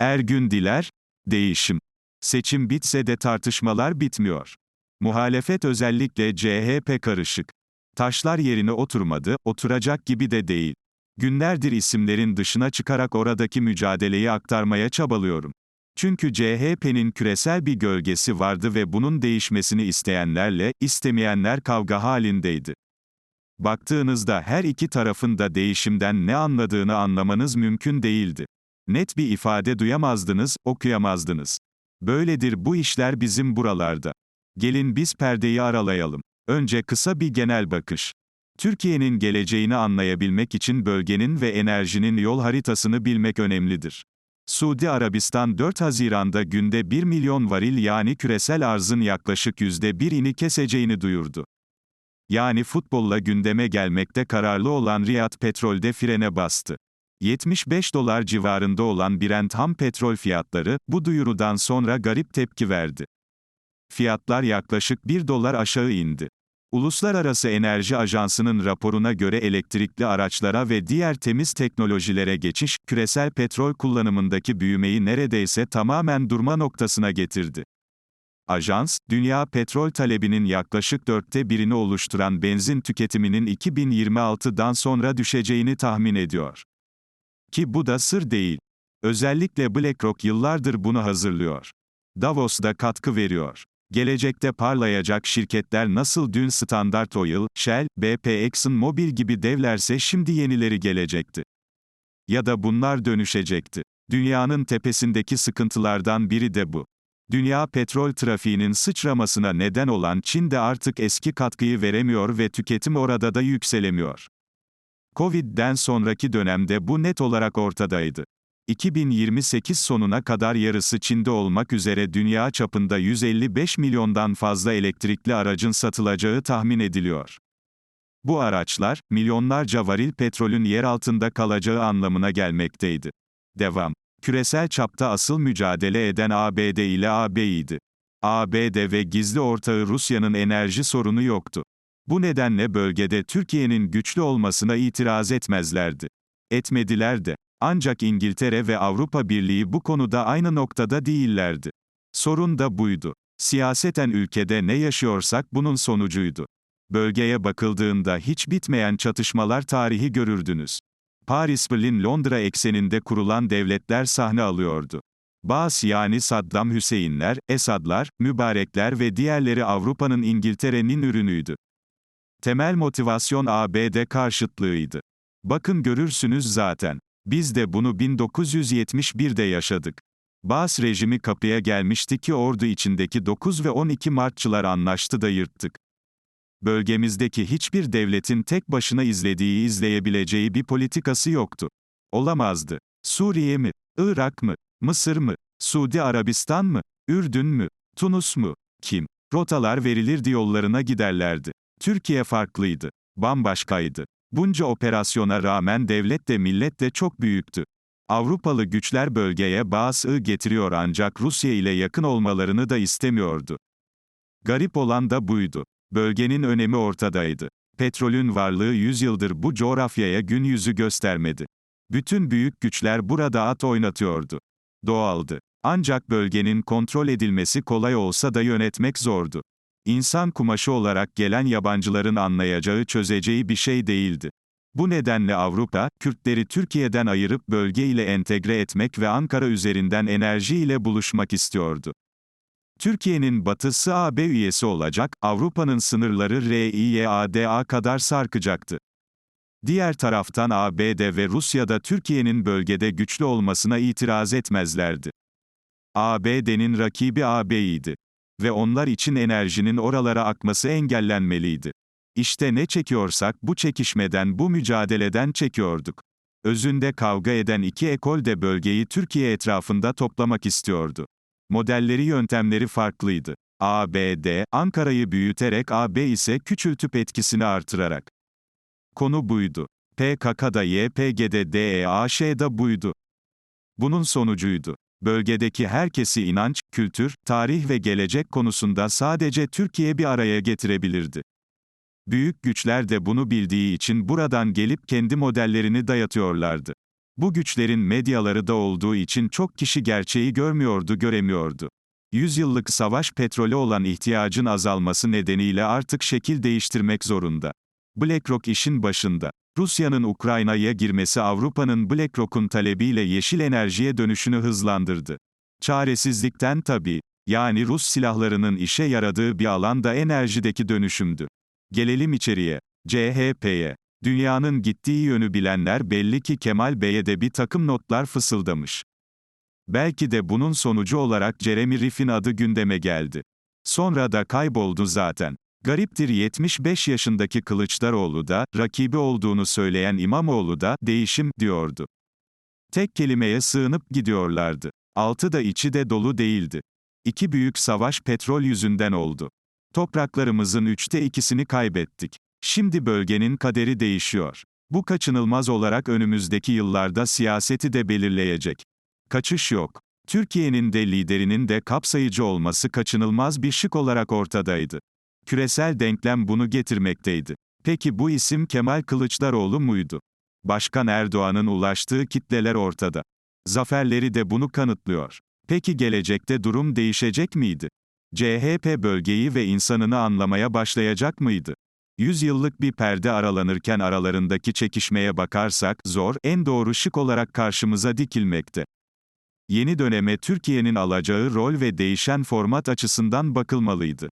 Ergün Diler, değişim. Seçim bitse de tartışmalar bitmiyor. Muhalefet özellikle CHP karışık. Taşlar yerine oturmadı, oturacak gibi de değil. Günlerdir isimlerin dışına çıkarak oradaki mücadeleyi aktarmaya çabalıyorum. Çünkü CHP'nin küresel bir gölgesi vardı ve bunun değişmesini isteyenlerle, istemeyenler kavga halindeydi. Baktığınızda her iki tarafın da değişimden ne anladığını anlamanız mümkün değildi. Net bir ifade duyamazdınız, okuyamazdınız. Böyledir bu işler bizim buralarda. Gelin biz perdeyi aralayalım. Önce kısa bir genel bakış. Türkiye'nin geleceğini anlayabilmek için bölgenin ve enerjinin yol haritasını bilmek önemlidir. Suudi Arabistan 4 Haziran'da günde 1 milyon varil yani küresel arzın yaklaşık %1'ini keseceğini duyurdu. Yani futbolla gündeme gelmekte kararlı olan Riyad petrolde frene bastı. 75 dolar civarında olan Brent ham petrol fiyatları, bu duyurudan sonra garip tepki verdi. Fiyatlar yaklaşık 1 dolar aşağı indi. Uluslararası Enerji Ajansı'nın raporuna göre elektrikli araçlara ve diğer temiz teknolojilere geçiş, küresel petrol kullanımındaki büyümeyi neredeyse tamamen durma noktasına getirdi. Ajans, dünya petrol talebinin yaklaşık dörtte birini oluşturan benzin tüketiminin 2026'dan sonra düşeceğini tahmin ediyor. Ki bu da sır değil. Özellikle BlackRock yıllardır bunu hazırlıyor. Davos'da katkı veriyor. Gelecekte parlayacak şirketler nasıl dün Standard Oil, Shell, BP ExxonMobil gibi devlerse şimdi yenileri gelecekti. Ya da bunlar dönüşecekti. Dünyanın tepesindeki sıkıntılardan biri de bu. Dünya petrol trafiğinin sıçramasına neden olan Çin de artık eski katkıyı veremiyor ve tüketim orada da yükselemiyor. Covid'den sonraki dönemde bu net olarak ortadaydı. 2028 sonuna kadar yarısı Çin'de olmak üzere dünya çapında 155 milyondan fazla elektrikli aracın satılacağı tahmin ediliyor. Bu araçlar, milyonlarca varil petrolün yer altında kalacağı anlamına gelmekteydi. Devam. Küresel çapta asıl mücadele eden ABD ile AB'ydi. ABD ve gizli ortağı Rusya'nın enerji sorunu yoktu. Bu nedenle bölgede Türkiye'nin güçlü olmasına itiraz etmezlerdi. Etmediler de. Ancak İngiltere ve Avrupa Birliği bu konuda aynı noktada değillerdi. Sorun da buydu. Siyaseten ülkede ne yaşıyorsak bunun sonucuydu. Bölgeye bakıldığında hiç bitmeyen çatışmalar tarihi görürdünüz. Paris, Berlin, Londra ekseninde kurulan devletler sahne alıyordu. Baas yani Saddam Hüseyinler, Esadlar, Mübarekler ve diğerleri Avrupa'nın İngiltere'nin ürünüydü. Temel motivasyon ABD karşıtlığıydı. Bakın görürsünüz zaten. Biz de bunu 1971'de yaşadık. Baas rejimi kapıya gelmişti ki ordu içindeki 9 ve 12 Martçılar anlaştı da yırttık. Bölgemizdeki hiçbir devletin tek başına izlediği izleyebileceği bir politikası yoktu. Olamazdı. Suriye mi? Irak mı? Mısır mı? Suudi Arabistan mı? Ürdün mü? Tunus mu? Kim? Rotalar verilirdi yollarına giderlerdi. Türkiye farklıydı. Bambaşkaydı. Bunca operasyona rağmen devlet de millet de çok büyüktü. Avrupalı güçler bölgeye bazı getiriyor ancak Rusya ile yakın olmalarını da istemiyordu. Garip olan da buydu. Bölgenin önemi ortadaydı. Petrolün varlığı yüzyıldır bu coğrafyaya gün yüzü göstermedi. Bütün büyük güçler burada at oynatıyordu. Doğaldı. Ancak bölgenin kontrol edilmesi kolay olsa da yönetmek zordu. İnsan kumaşı olarak gelen yabancıların anlayacağı çözeceği bir şey değildi. Bu nedenle Avrupa, Kürtleri Türkiye'den ayırıp bölge ile entegre etmek ve Ankara üzerinden enerji ile buluşmak istiyordu. Türkiye'nin batısı AB üyesi olacak, Avrupa'nın sınırları RİYADA kadar sarkacaktı. Diğer taraftan ABD ve Rusya da Türkiye'nin bölgede güçlü olmasına itiraz etmezlerdi. ABD'nin rakibi AB'ydi. Ve onlar için enerjinin oralara akması engellenmeliydi. İşte ne çekiyorsak bu çekişmeden bu mücadeleden çekiyorduk. Özünde kavga eden iki ekol de bölgeyi Türkiye etrafında toplamak istiyordu. Modelleri yöntemleri farklıydı. ABD, Ankara'yı büyüterek AB ise küçültüp etkisini artırarak. Konu buydu. PKK'da YPG'de DEAŞ'da buydu. Bunun sonucuydu. Bölgedeki herkesi inanç, kültür, tarih ve gelecek konusunda sadece Türkiye bir araya getirebilirdi. Büyük güçler de bunu bildiği için buradan gelip kendi modellerini dayatıyorlardı. Bu güçlerin medyaları da olduğu için çok kişi gerçeği görmüyordu göremiyordu. Yüzyıllık savaş petrolü olan ihtiyacın azalması nedeniyle artık şekil değiştirmek zorunda. BlackRock işin başında. Rusya'nın Ukrayna'ya girmesi Avrupa'nın BlackRock'un talebiyle yeşil enerjiye dönüşünü hızlandırdı. Çaresizlikten tabii. Yani Rus silahlarının işe yaradığı bir alanda enerjideki dönüşümdü. Gelelim içeriye. CHP'ye. Dünyanın gittiği yönü bilenler belli ki Kemal Bey'e de bir takım notlar fısıldamış. Belki de bunun sonucu olarak Jeremy Riff'in adı gündeme geldi. Sonra da kayboldu zaten. Gariptir 75 yaşındaki Kılıçdaroğlu da, rakibi olduğunu söyleyen İmamoğlu da, değişim, diyordu. Tek kelimeye sığınıp gidiyorlardı. Altı da içi de dolu değildi. İki büyük savaş petrol yüzünden oldu. Topraklarımızın üçte ikisini kaybettik. Şimdi bölgenin kaderi değişiyor. Bu kaçınılmaz olarak önümüzdeki yıllarda siyaseti de belirleyecek. Kaçış yok. Türkiye'nin de liderinin de kapsayıcı olması kaçınılmaz bir şık olarak ortadaydı. Küresel denklem bunu getirmekteydi. Peki bu isim Kemal Kılıçdaroğlu muydu? Başkan Erdoğan'ın ulaştığı kitleler ortada. Zaferleri de bunu kanıtlıyor. Peki gelecekte durum değişecek miydi? CHP bölgeyi ve insanını anlamaya başlayacak mıydı? Yüzyıllık bir perde aralanırken aralarındaki çekişmeye bakarsak, zor, en doğru şık olarak karşımıza dikilmekte. Yeni döneme Türkiye'nin alacağı rol ve değişen format açısından bakılmalıydı.